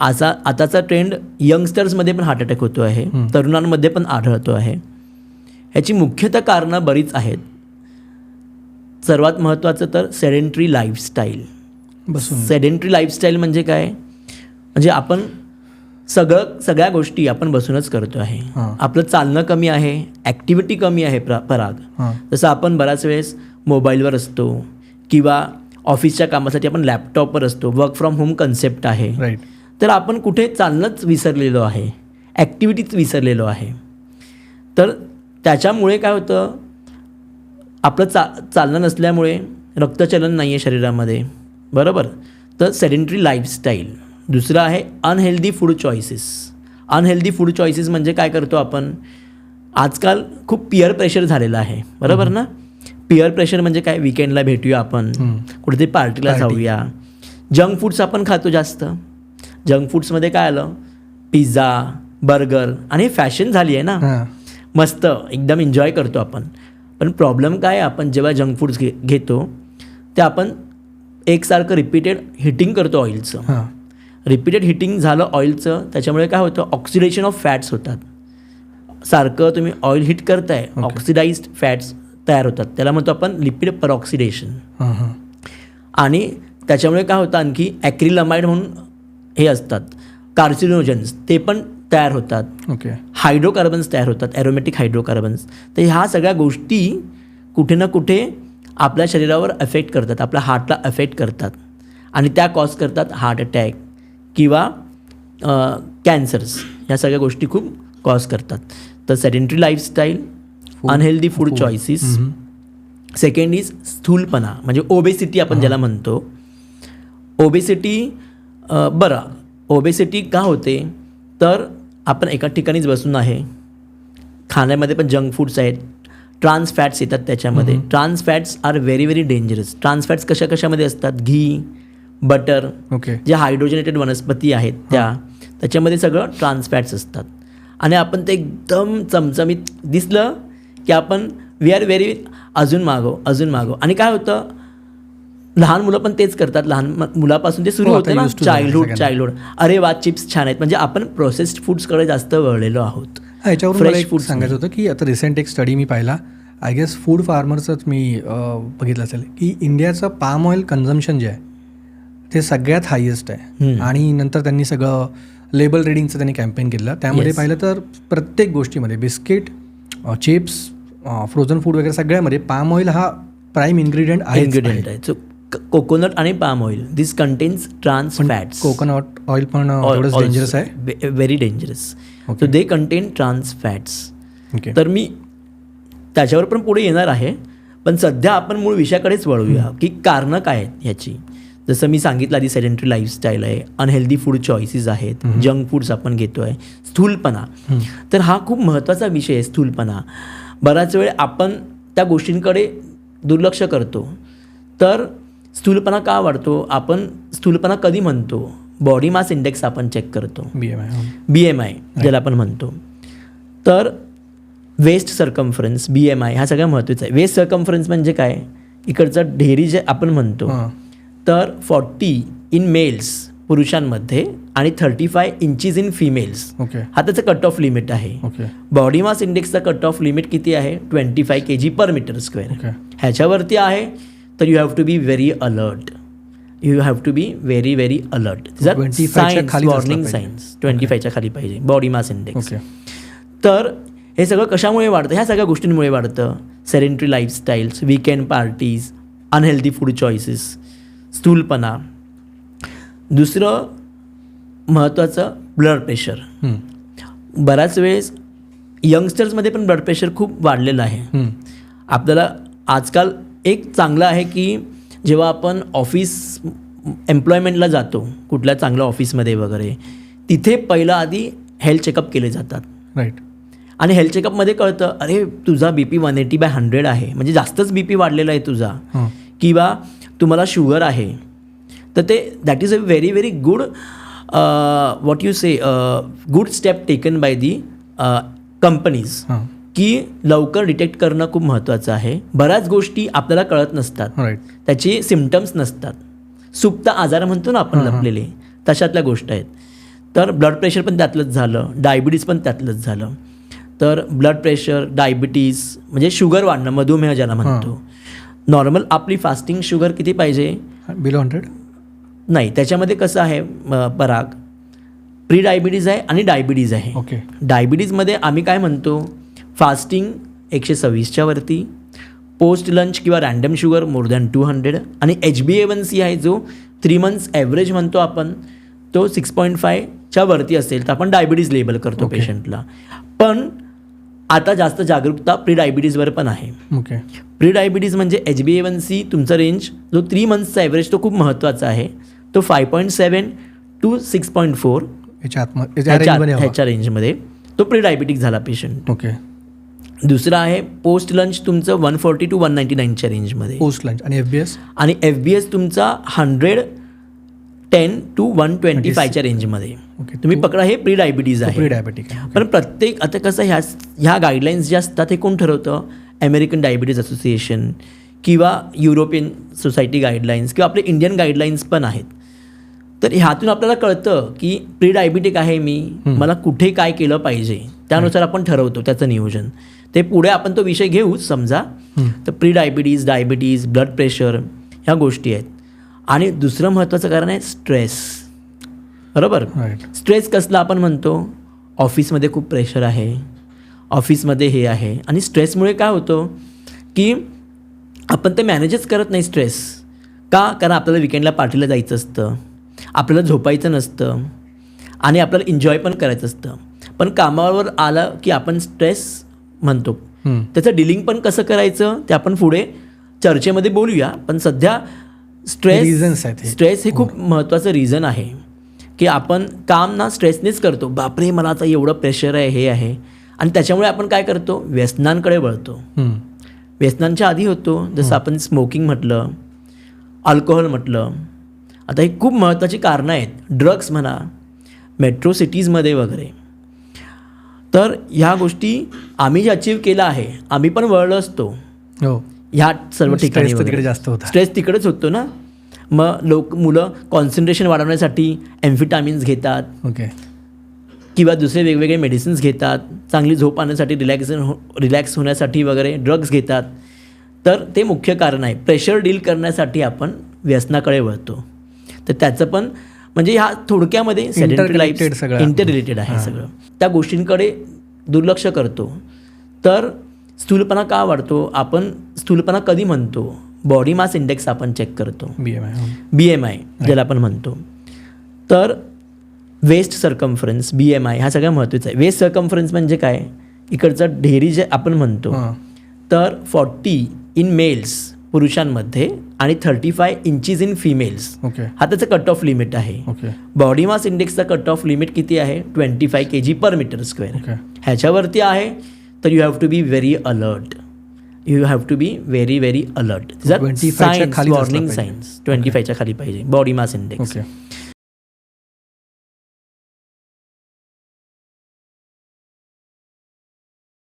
असा आताचा ट्रेंड यंगस्टर्समध्ये पण हार्ट अटॅक होतो आहे. तरुणांमध्ये पण आढळतो आहे. ह्याची मुख्यतः कारणं बरीच आहेत. सर्वात महत्त्वाचं तर सेडेंटरी लाईफस्टाईल बसून. सेडेंटरी लाईफस्टाईल म्हणजे काय? म्हणजे आपण सगळं सगळ्या गोष्टी आपण बसूनच करतो आहे. आपलं चालणं कमी आहे ॲक्टिव्हिटी कमी आहे प्रा पराग. जसं आपण बऱ्याच वेळेस मोबाईलवर असतो किंवा ऑफिसच्या कामासाठी आपण लॅपटॉपवर असतो. वर्क फ्रॉम होम कन्सेप्ट आहे. तर आपण कुठे चालणंच विसरलेलो आहे ॲक्टिव्हिटीच विसरलेलो आहे. तर त्याच्यामुळे काय होतं आपलं चा चालणं नसल्यामुळे रक्तचलन नाही आहे शरीरामध्ये. बरोबर? तर सेडेंटरी लाईफस्टाईल दुसरं आहे unhealthy food choices unhealthy food choices म्हणजे काय करतो आपण? आजकाल खूप पिअर प्रेशर झालेलं आहे. बरोबर ना? पिअर प्रेशर म्हणजे काय? विकेंडला भेटूया आपण. कुठेतरी पार्टीला. जाऊया. जंक फूड्स आपण खातो जास्त. जंक फूड्समध्ये काय आलं? पिझ्झा बर्गर आणि फॅशन झाली आहे ना. मस्त एकदम एन्जॉय करतो आपण. पण प्रॉब्लेम काय आपण जेव्हा जंक फूड्स घे घेतो ते आपण एकसारखं रिपीटेड हिटिंग करतो ऑइलचं हां. रिपीटेड हिटिंग झालं ऑइलचं त्याच्यामुळे काय होतं ऑक्सिडेशन ऑफ फॅट्स होतात. सारखं तुम्ही ऑइल हिट करताय ऑक्सिडाइज्ड फॅट्स तयार होतात. त्याला म्हणतो आपण लिपिड परऑक्सिडेशन हां हां. आणि त्याच्यामुळे काय होतं आणखी ॲक्रिलमाइड म्हणून हे असतात. कार्सिनोजन्स ते पण तयार होतात. ओके हायड्रोकार्बन्स तयार होतात ॲरोमॅटिक हायड्रोकार्बन्स तर ह्या सगळ्या गोष्टी कुठे ना कुठे आपल्या शरीरावर अफेक्ट करतात आपल्या हार्टला अफेक्ट करतात. आणि त्या कॉज करतात हार्ट अटॅक किंवा कॅन्सर्स ह्या सगळ्या गोष्टी खूप कॉज करतात. तर sedentary lifestyle unhealthy food choices second is स्थूलपणा म्हणजे ओबेसिटी आपण ज्याला म्हणतो. ओबेसिटी बरं ओबेसिटी का होते? तर आपण एका ठिकाणीच बसून आहे. खाण्यामध्ये पण जंक फूड्स आहेत. ट्रान्स फॅट्स येतात त्याच्यामध्ये. Trans fats are very very dangerous trans fats कशा कशामध्ये असतात? घी बटर ओके जे हायड्रोजनेटेड वनस्पती आहेत त्या. त्याच्यामध्ये सगळं ट्रान्स फॅट्स असतात. आणि आपण ते एकदम चमचमीत दिसलं की आपण वी आर व्हेरी अजून मागो अजून मागो आणि काय होतं? लहान मुलं पण तेच करतात. लहान मुलापासून ते सुरू हो, होतं ना. चाइल्डहुड. चाइल्डहुड अरे वा चिप्स छान आहेत. म्हणजे आपण प्रोसेस्ड फूड्सकडे जास्त वळलेलो आहोत. Fresh एक foods सांगायचं होतं की आता रिसेंट एक स्टडी मी पाहिला. आय गेस फूड फार्मर्सच मी बघितलं असेल की इंडियाचं पाम ऑइल कन्झम्पशन जे आहे ते सगळ्यात हायेस्ट आहे. आणि नंतर त्यांनी सगळं लेबल रिडिंगचं त्यांनी कॅम्पेन केलं त्यामध्ये. पाहिलं तर प्रत्येक गोष्टीमध्ये बिस्किट चिप्स फ्रोझन फूड वगैरे सगळ्यामध्ये पाम ऑइल हा प्राईम इन्ग्रेडियंट आहे. कोकोनट आणि palm oil this contains trans fats coconut oil पण एवढंच डेंजरस आहे? Very dangerous. So they contain trans fats तर मी त्याच्यावर पण पुढे येणार आहे. पण सध्या आपण मूळ विषयाकडेच वळूया की कारणं काय आहेत ह्याची. जसं मी सांगितलं आधी सेडेंटरी लाईफस्टाईल आहे अनहेल्दी फूड चॉईसेस आहेत जंक फूड्स आपण घेतो आहे स्थूलपणा तर हा खूप महत्त्वाचा विषय आहे स्थूलपणा. बराच वेळ आपण त्या गोष्टींकडे दुर्लक्ष करतो. तर स्थूलपणा का वाढतो? आपण स्थूलपणा कधी म्हणतो? बॉडी मास इंडेक्स आपण चेक करतो. B M I B M I ज्याला आपण म्हणतो. तर waist circumference B M I हा सगळ्यात महत्त्वाचा आहे. वेस्ट सरकम्फरन्स म्हणजे काय? इकडचं ढेरी जे आपण म्हणतो तर फॉर्टी इन मेल्स पुरुषांमध्ये आणि thirty five inches in females हा त्याचं कट ऑफ लिमिट आहे बॉडी मास इंडेक्सचा कट ऑफ लिमिट किती आहे? Twenty five K G per meter square ह्याच्यावरती आहे तर you have to be very alert you have to be very very alert 25 च्या खालीच असलं वॉर्निंग. सायन्स ट्वेंटी फायच्या खाली पाहिजे. बॉडी मास इंडेक्स तर हे सगळं कशामुळे वाढतं? ह्या सगळ्या गोष्टींमुळे वाढतं. Sedentary lifestyles weekend parties unhealthy food choices स्थूलपणा. दुसरं महत्त्वाचं ब्लड प्रेशर. बऱ्याच वेळेस यंगस्टर्समध्ये पण ब्लड प्रेशर खूप वाढलेलं आहे. आपल्याला आजकाल एक चांगलं आहे की जेव्हा आपण ऑफिस एम्प्लॉयमेंटला जातो कुठल्या चांगल्या ऑफिसमध्ये वगैरे तिथे पहिलं आधी हेल्थ चेकअप केले जातात. राईट आणि हेल्थ चेकअपमध्ये कळतं अरे तुझा B P one eighty by hundred आहे. म्हणजे जास्तच बी पी वाढलेला आहे तुझा. किंवा तुम्हाला शुगर आहे. तर ते that is a very very good what you say good step taken by the companies की लवकर डिटेक्ट करणं खूप महत्त्वाचं आहे. बऱ्याच गोष्टी आपल्याला कळत नसतात. राईट त्याचे सिमटम्स नसतात. सुप्त आजार म्हणतो ना आपण लपलेले तशातल्या गोष्ट आहेत. तर ब्लड प्रेशर पण त्यातलंच झालं डायबिटीज पण त्यातलंच झालं. तर ब्लड प्रेशर डायबिटीज म्हणजे शुगर वाढणं मधुमेह ज्याला म्हणतो. नॉर्मल आपली फास्टिंग शुगर किती पाहिजे? बिलो हंड्रेड नाही त्याच्यामध्ये कसं आहे पराग? प्री डायबिटीज आहे आणि डायबिटीज आहे. ओके डायबिटीजमध्ये आम्ही काय म्हणतो? फास्टिंग एकशे सव्वीसच्या वरती पोस्ट लंच किंवा random sugar more than two hundred आणि H B A one C आहे जो थ्री मंथ्स ॲव्हरेज म्हणतो आपण तो सिक्स पॉईंट फायच्या वरती असेल तर आपण डायबिटीज लेबल करतो Okay. पेशंटला पण आता जास्त जागरूकता प्री डायबिटीजवर पण आहे. ओके प्री डायबिटीज म्हणजे H B A one C तुमचा रेंज जो थ्री मंथ्सचा ॲव्हरेज तो खूप महत्त्वाचा आहे. तो five point seven two six point four याच्या आतमध्ये याच्या रेंजमध्ये हवा. ह्याच्या रेंजमध्ये तो प्री डायबिटिक झाला पेशंट ओके दुसरा आहे पोस्ट लंच तुमचं one forty to one ninety नाईनच्या रेंजमध्ये पोस्ट लंच आणि एफ बी एस आणि एफ बी एस तुमचा hundred ten to one twenty फायच्या रेंजमध्ये ओके तुम्ही पकडा हे प्री डायबिटीज प्री आहे. डायबेटिक आहे. पण प्रत्येक आता कसं ह्या ह्या गाईडलाईन्स ज्या असतात हे कोण ठरवतं? अमेरिकन डायबिटीज असोसिएशन किंवा युरोपियन सोसायटी गाईडलाईन्स किंवा आपले इंडियन गाईडलाईन्स पण आहेत. तर ह्यातून आपल्याला कळतं की प्री डायबिटिक आहे मी मला कुठे काय केलं पाहिजे? त्यानुसार आपण ठरवतो त्याचं नियोजन. ते पुढे आपण तो विषय घेऊच समजा. तर pre diabetes diabetes blood pressure ह्या गोष्टी आहेत. आणि दुसरं महत्त्वाचं कारण आहे स्ट्रेस बरोबर? स्ट्रेस कसला आपण म्हणतो? ऑफिसमध्ये खूप प्रेशर आहे. ऑफिसमध्ये हे आहे. आणि स्ट्रेसमुळे काय होतं की आपण ते मॅनेजच करत नाही स्ट्रेस का? कारण आपल्याला विकेंडला पार्टीला जायचं असतं. आपल्याला झोपायचं नसतं आणि आपल्याला एन्जॉय पण करायचं असतं. पण कामावर आलं की आपण स्ट्रेस म्हणतो. त्याचं डिलिंग पण कसं करायचं ते आपण पुढे चर्चेमध्ये बोलूया. पण सध्या स्ट्रेस आहेत हे. स्ट्रेस हे खूप महत्त्वाचं रिझन आहे. की आपण काम ना स्ट्रेसनेच करतो. बापरे मला आता एवढं प्रेशर आहे हे आहे. आणि त्याच्यामुळे आपण काय करतो? व्यसनांकडे वळतो. व्यसनांच्या आधी होतो. जसं आपण स्मोकिंग म्हटलं अल्कोहोल म्हटलं आता ही खूप महत्त्वाची कारणं आहेत. ड्रग्स म्हणा मेट्रो सिटीजमध्ये वगैरे. तर ह्या गोष्टी आम्ही जे अचीव केलं आहे आम्ही पण वळलो असतो. हो. ह्या सर्व ठिकाणी. तिकडे जास्त होता. स्ट्रेस तिकडेच होतो ना. मग लोक मुलं कॉन्सन्ट्रेशन वाढवण्यासाठी एम्फिटामिन्स घेतात. ओके किंवा दुसरे वेगवेगळे मेडिसिन्स घेतात. चांगली झोप आणण्यासाठी रिलॅक्सेशन हो रिलॅक्स होण्यासाठी वगैरे ड्रग्स घेतात. तर ते मुख्य कारण आहे. प्रेशर डील करण्यासाठी आपण व्यसनाकडे वळतो. तर त्याचं पण म्हणजे ह्या थोडक्यामध्ये सगळं. इंटर रिलेटेड आहे सगळं. त्या गोष्टींकडे दुर्लक्ष करतो. तर स्थूलपणा का वाढतो? आपण स्थूलपणा कधी म्हणतो? बॉडी मास इंडेक्स आपण चेक करतो. B M I B M I ज्याला आपण म्हणतो. तर waist circumference B M I हा सगळ्यात महत्त्वाचा आहे. वेस्ट सरकम्फरन्स म्हणजे काय? इकडचं ढेरी जे आपण म्हणतो तर फॉर्टी इन मेल्स पुरुषांमध्ये आणि thirty five inches in females okay हा त्याचं कट ऑफ लिमिट आहे. ओके बॉडी मास इंडेक्सचा कट ऑफ लिमिट किती आहे? Twenty five K G per metre square ह्याच्यावरती आहे तर you have to be very alert you have to be very very alert 25 च्या सायन्स खालीच असलं वॉर्निंग. सायन्स ट्वेंटी फायच्या खाली पाहिजे. Body mass index